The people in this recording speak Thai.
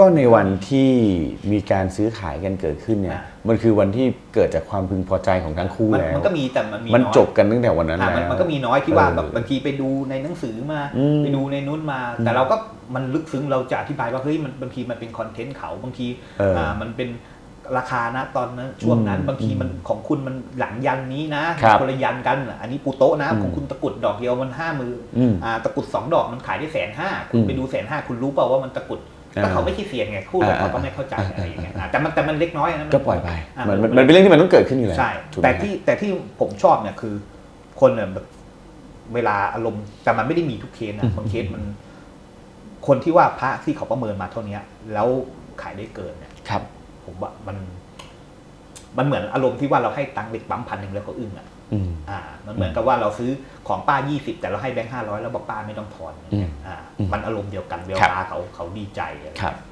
ก็ในวันที่มีการซื้อขายกันเกิดขึ้นเนี่ยอะมันคือวันที่เกิดจากความพึงพอใจของทั้งคู่มันแล้ว มันก็มีแต่มันมีมันอยจบกันตั้งแต่วันนั้นอะแล้วมันมันก็มีน้อยที่ว่าเออแบบบางทีไปดูในหนังสือมาอืมไปดูในนู้นมา แต่เราก็มันลึกซึ้งเราจะอธิบายว่าเฮ้ยมันบางทีมันเป็นคอนเทนต์เขาบางทีเอออ่ามันเป็นราคานะตอนนั้นช่วงนั้นอืมบางทีมันของคุณมันหลังยันนี้นะครับคนละยันกัน อันนี้ปูโต๊ะนะอืมของคุณตะกรุดดอกเดียวมันห้ามืออืมอ่าตะกรุดสองดอกมันขายได้แสนห้าคุอืณมไปดูแสนห้าคุณรู้เปล่าว่ามันตะกรุดอ่า ก็เขาไม่ใช่เสียนไงคู่กับอ่าเขาก็ไม่เข้าใจอะไรอย่างเงี้ยอ่าแต่มันแต่มันเล็กน้อยนะมันก็ปล่อยไปอะมันมันมันเป็นเรื่องที่มันต้องเกิดขึ้นอยู่แล้วใช่ถูกไหมแต่ที่แต่ที่ผมชอบเนี่ยคือ คนเนี่ยแบบเวลาอารมณ์แต่มันไม่ได้มีทุกเคสนะบางเคสมัน คนที่ว่าพระที่เขาประเมินมาเท่าเนี้ยแล้วขายได้เกินเนี่ยครับ ผมว่ามัน มันเหมือนอารมณ์ที่ว่าเราให้ตังค์เด็กปั๊มพันหนึ่งแล้วเขาอึ้งอะอืมอ่า มันเหมือนกับว่าเราซื้อของป้า 20 แต่เราให้แบงค์ห้าร้อยแล้วบอกป้าไม่ต้องทอนอย่างเงี้ยอ่าอืมมันอารมณ์เดียวกันเวครับลาเขาเขาดีใจอะไรครับอ่า